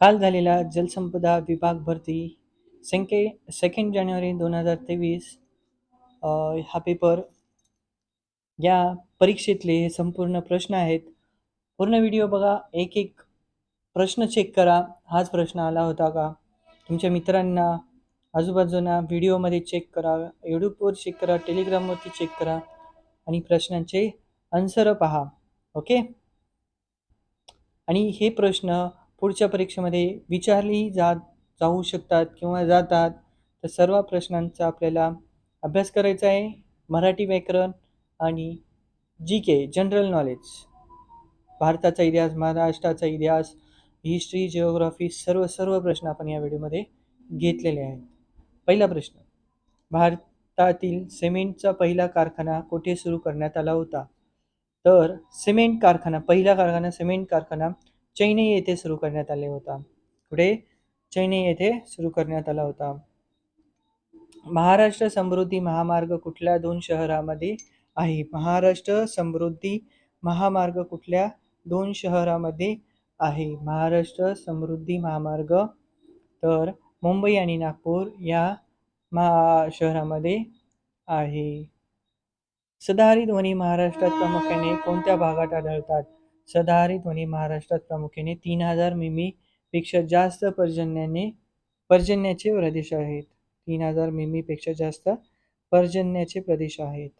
काल झालेला जलसंपदा विभाग भरती सेंके सेकंड जानेवारी दोन हजार तेवीस हा पेपर या परीक्षेतले हे संपूर्ण प्रश्न आहेत. पूर्ण व्हिडिओ बघा एक एक प्रश्न चेक करा. हाच प्रश्न आला होता का? तुमच्या मित्रांना आजूबाजूंना व्हिडिओमध्ये चेक करा यूट्यूबवर चेक करा टेलिग्रामवरती चेक करा आणि प्रश्नांचे आन्सर पहा. ओके आणि हे प्रश्न पुढच्या परीक्षेमध्ये विचारली जात जाऊ शकतात किंवा जातात तर सर्व प्रश्नांचा आपल्याला अभ्यास करायचा आहे. मराठी व्याकरण आणि जी के जनरल नॉलेज. भारताचा इतिहास महाराष्ट्राचा इतिहास हिस्ट्री जिओग्राफी सर्व सर्व प्रश्न आपण या व्हिडिओमध्ये घेतलेले आहेत. पहिला प्रश्न. भारतातील सिमेंटचा पहिला कारखाना कुठे सुरू करण्यात आला होता? तर सिमेंट कारखाना पहिला कारखाना सिमेंट कारखाना चेन्नई येथे सुरू करण्यात आले होता. पुढे चेन्नई येथे सुरू करण्यात आला होता. महाराष्ट्र समृद्धी महामार्ग कुठल्या दोन शहरामध्ये आहे? महाराष्ट्र समृद्धी महामार्ग कुठल्या दोन शहरामध्ये आहे? महाराष्ट्र समृद्धी महामार्ग तर मुंबई आणि नागपूर या महा शहरामध्ये आहे. सदाहरित ध्वनी महाराष्ट्रात प्रामुख्याने कोणत्या भागात आढळतात? सदाहरित ध्वनी महाराष्ट्रात प्रामुख्याने तीन हजार मिमी पेक्षा जास्त पर्जन्याने पर्जन्याचे प्रदेश आहेत. तीन हजार मिमी पेक्षा जास्त पर्जन्याचे प्रदेश आहेत.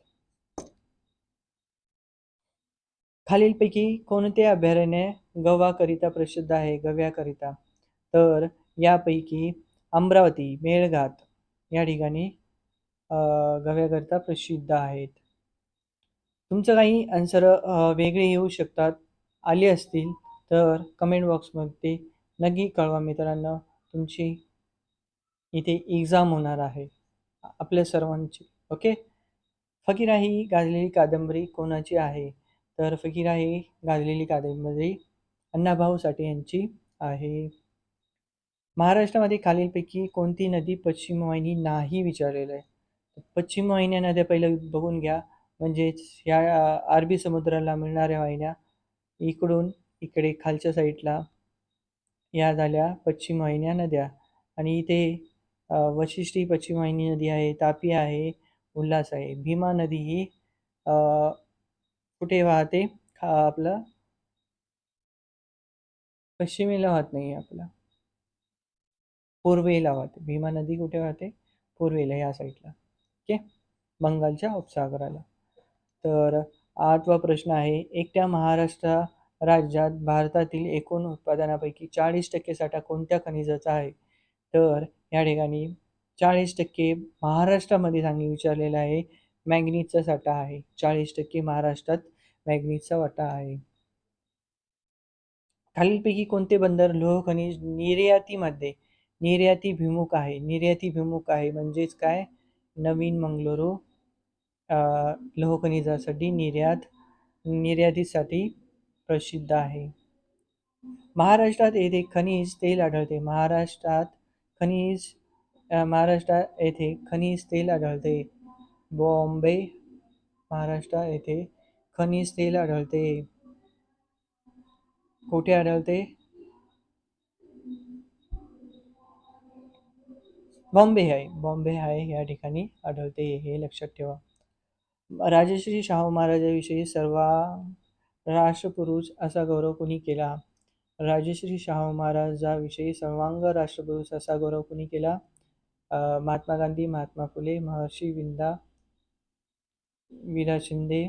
खालीलपैकी कोणते अभयारण्य गव्हाकरिता प्रसिद्ध आहे? गव्याकरिता. तर यापैकी अमरावती मेळघाट या ठिकाणी गव्याकरिता प्रसिद्ध आहेत. तुमचं काही आन्सर वेगळे येऊ शकतात. आली असतील तर कमेंट बॉक्समध्ये नक्की कळवा मित्रांनो. तुमची इथे एक्झाम होणार आहे. आपल्या सर्वांची. ओके फकीराही गाजलेली कादंबरी कोणाची आहे? तर फकीराही गाजलेली कादंबरी अण्णाभाऊ साठे यांची आहे. महाराष्ट्रामध्ये खालीलपैकी कोणती नदी पश्चिम वाहिनी नाही विचारलेलं? आहे पश्चिम वाहिन्या नद्या पहिलं बघून घ्या. म्हणजेच ह्या अरबी समुद्राला मिळणाऱ्या वाहिन्या इकडून इकडे खालच्या साईडला या झाल्या पश्चिम वाहिन्या नद्या. आणि इथे वशिष्ठी पश्चिम वाहिनी नदी आहे तापी आहे उल्हास आहे. भीमा नदी ही कुठे वाहते? आपलं पश्चिमेला वाहत नाही आपला. पूर्वेला वाहते. भीमा नदी कुठे वाहते? पूर्वेला या साईडला. ओके? बंगालच्या उपसागराला. तर आठवा प्रश्न आहे. एकट्या महाराष्ट्र राज्यात भारतातील एकूण उत्पादनापैकी चाळीस टक्के साठा कोणत्या खनिजाचा आहे? तर या ठिकाणी चाळीस टक्के महाराष्ट्रामध्ये सांगी विचारलेला आहे. मॅग्नीजचा साठा आहे. चाळीस टक्के महाराष्ट्रात मॅग्नीजचा वाटा आहे. खालीलपैकी कोणते बंदर लोह खनिज निर्यातीमध्ये निर्याती भिमुख आहे? निर्याती भिमुख आहे म्हणजेच काय? नवीन मंगलोरू लोह खनिजासाठी निर्यात निर्यातीसाठी प्रसिद्ध आहे. महाराष्ट्रात येथे खनिज तेल आढळते. महाराष्ट्रात खनिज महाराष्ट्रात येथे खनिज तेल आढळते. बॉम्बे महाराष्ट्र येथे खनिज तेल आढळते. कुठे आढळते? बॉम्बे आहे. बॉम्बे आहे या ठिकाणी आढळते. हे लक्षात ठेवा. राजश्री शाहू महाराजाविषयी सर्व राष्ट्रपुरुष असा गौरव कुणी केला? राजश्री शाहू महाराजाविषयी सर्वांग राष्ट्रपुरुष असा गौरव कुणी केला? महात्मा गांधी महात्मा फुले महर्षी विंदा विरा शिंदे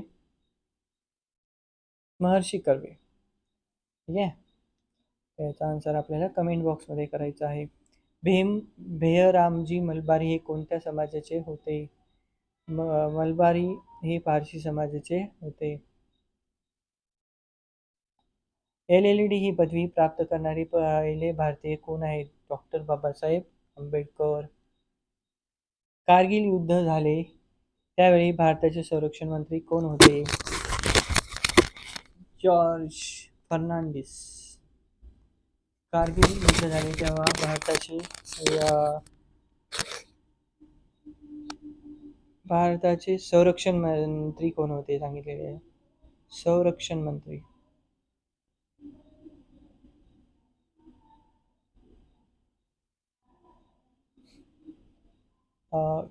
महर्षी कर्वे. ठीक आहे? त्याचा आन्सर आपल्याला कमेंट बॉक्समध्ये करायचा आहे. भीम भेयरामजी मलबारी हे कोणत्या समाजाचे होते? म मलबारी हे पारशी समाजाचे होते. एल एल डी ही पदवी प्राप्त करणारे पहिले भारतीय कोण आहेत? डॉक्टर बाबासाहेब आंबेडकर. कारगिल युद्ध झाले. त्यावेळी भारताचे संरक्षण मंत्री कोण होते? जॉर्ज फर्नांडिस. कारगिल युद्ध झाले तेव्हा भारताचे भारताचे संरक्षण मंत्री कोण होते सांगितलेले आहे? संरक्षण मंत्री.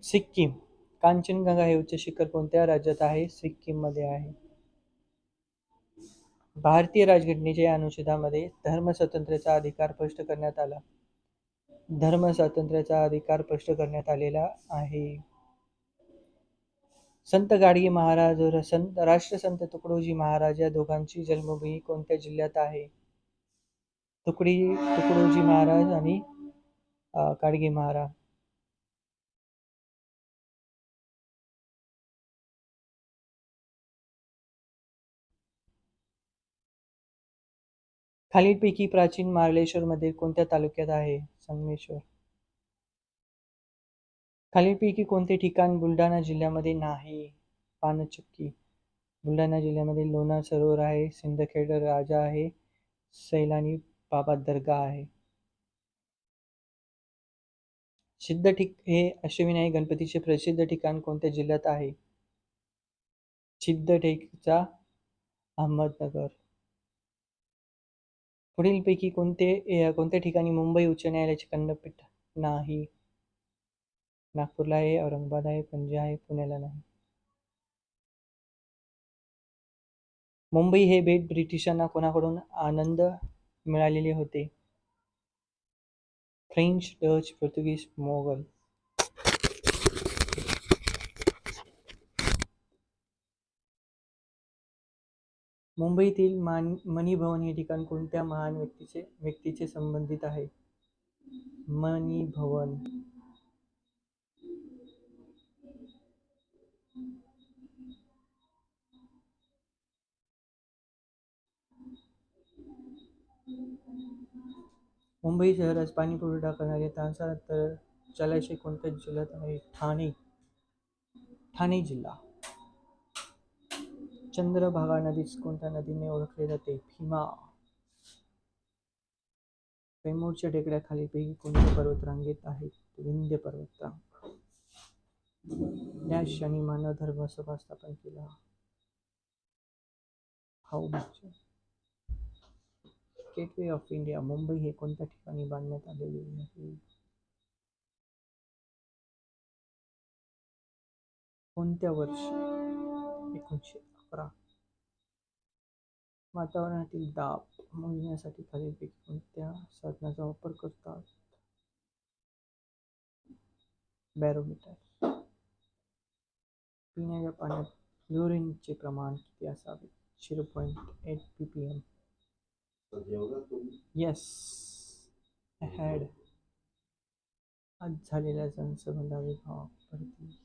सिक्कीम. कांचनगंगा हे उच्च शिखर कोणत्या राज्यात आहे? सिक्कीममध्ये आहे. भारतीय राजघटनेच्या अनुच्छेदामध्ये धर्म स्वातंत्र्याचा अधिकार स्पष्ट करण्यात आला. धर्म स्वातंत्र्याचा अधिकार स्पष्ट करण्यात आलेला आहे. संत गाडगे महाराज व संत राष्ट्रसंत तुकडोजी महाराज या दोघांची जन्मभूमी कोणत्या जिल्ह्यात आहे? तुकडी तुकडोजी महाराज आणि गाडगे महाराज. खालीलपैकी प्राचीन मार्लेश्वर मध्ये कोणत्या तालुक्यात आहे? संगमेश्वर. खालीलपैकी कोणते ठिकाण बुलढाणा जिल्ह्यामध्ये नाही? पानचक्की. बुलढाणा जिल्ह्यामध्ये लोणार सरोवर आहे सिंदखेड राजा आहे सैलानी बाबा दर्गा आहे. सिद्ध ठिक हे अष्टविनायक गणपतीचे प्रसिद्ध ठिकाण कोणत्या जिल्ह्यात आहे? सिद्धटेकचा अहमदनगर. पुढीलपैकी कोणते कोणत्या ठिकाणी मुंबई उच्च न्यायालयाचे खंडपीठ नाही? नागपूरला आहे औरंगाबाद आहे पणजी आहे पुण्याला नाही. मुंबई हे बेट ब्रिटिशांना कोणाकडून आनंद मिळालेले होते? फ्रेंच डच पोर्तुगीज मोगल. मुंबईतील मान मणिभवन हे ठिकाण कोणत्या महान व्यक्तीचे व्यक्तीचे संबंधित आहे? मणिभवन. मुंबई शहरास पाणीपुरवठा करणारे तासात तर जलाशय कोणत्या जिल्ह्यात आहे? ठाणे. ठाणे जिल्हा. चंद्रभागा नदीस कोणत्या नदीने ओळखले जाते? भीमा. वैमूरच्या टेकड्याखाली पैकी कोणत्या पर्वतरांगेत आहेत? विंध्य पर्वतरांग. या क्षणी मानव धर्म सभा स्थापन केला. हाऊ म्हणजे. गेटवे ऑफ़ इंडिया मुंबई हे कोणत्या ठिकाणी बांधण्यात आलेले आहे? कोणत्या वर्षी? एकोणीसशे अकरा. वातावरणातील दाब मोजण्यासाठी खालीलपैकी कोणत्या साधनाचा वापर प्रमाण किती असावे? झिरो एट पी पी येस हॅड आज झालेल्या जनसंबंधा विभाग भरती